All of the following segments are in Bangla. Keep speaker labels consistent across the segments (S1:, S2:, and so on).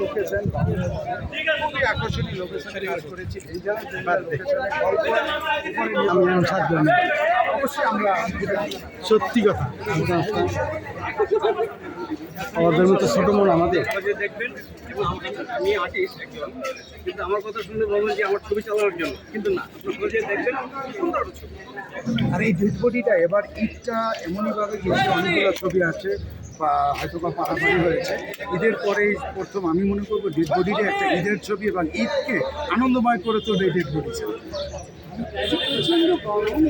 S1: লোকেশন খুবই আকর্ষণীয় লোকেশনে কাজ করেছি। এই অবশ্যই আমরা
S2: সত্যি কথা। আমাদের মতো ছোট মন আমাদের।
S3: দেখবেন এবং আমি আর্টিস্ট একজন কিন্তু আমার কথা শুনলে বলবেন যে আমার ছবি চালানোর জন্য কিন্তু না আপনার যে দেখবেন সুন্দর ছবি।
S1: আর এই ডেড বডিটা এবার ঈদটা এমনইভাবে গেছে অনেকগুলো ছবি আছে হয়তো বা পাহাড়ি হয়েছে। ঈদের পরেই প্রথম আমি মনে করব ডেড বডিটা একটা ঈদের ছবি এবং ঈদকে আনন্দময় করে তোলে ডেড বডি ছবি
S4: গরম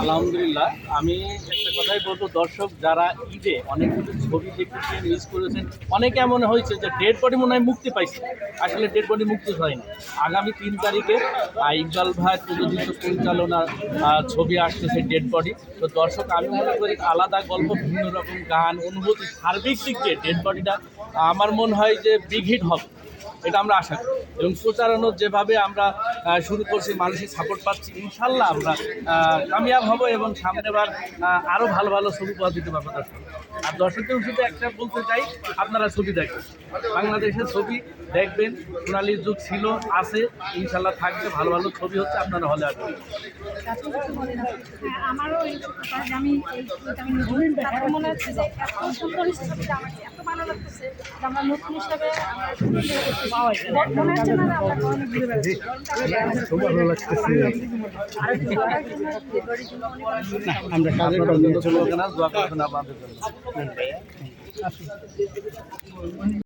S5: আলহামদুলিল্লাহ, আমি একটা কথাই বলব, দর্শক যারা ঈদে অনেকগুলো ছবি দেখতেছেন মিস করেছেন, অনেকে এমন হয়েছে যে ডেড বডি মনে হয় মুক্তি পাইছে। আসলে ডেড বডি মুক্তি হয়নি। আগামী তিন তারিখে ইকবাল ভাই প্রযোজিত পরিচালনার ছবি আসতেছে ডেড বডি তো দর্শক, আমি মনে করি আলাদা গল্প বিভিন্ন রকম গান, অনুভূতি, সার্বিক দিক দিয়ে ডেড বডিটা আমার মনে হয় যে বিগ হিট হবে। এটা আমরা আশা করি। এবং প্রচারণার যেভাবে আমরা শুরু করছি, মানুষের সাপোর্ট পাচ্ছি, ইনশাল্লাহ আমরা কামিয়াব হব এবং সামনেবার আরও ভালো ভালো ছবি পাওয়া দিতে পারব দর্শক আর দর্শকদের শুধু একটা বলতে চাই, আপনারা ছবি দেখেন। বাংলাদেশের ছবি দেখবেন সোনালির যুগ ছিল আছে ইনশাল্লাহ থাকবে ভালো ভালো ছবি হচ্ছে আপনারা হলে আসবেন।
S4: হয় আমারও এই আমি মনে হচ্ছে যে এত সুন্দর আমার এত ভালো লাগতেছে নতুন হিসাবে। মনে হচ্ছে না জন্য
S5: দোয়া করবেন জন্য।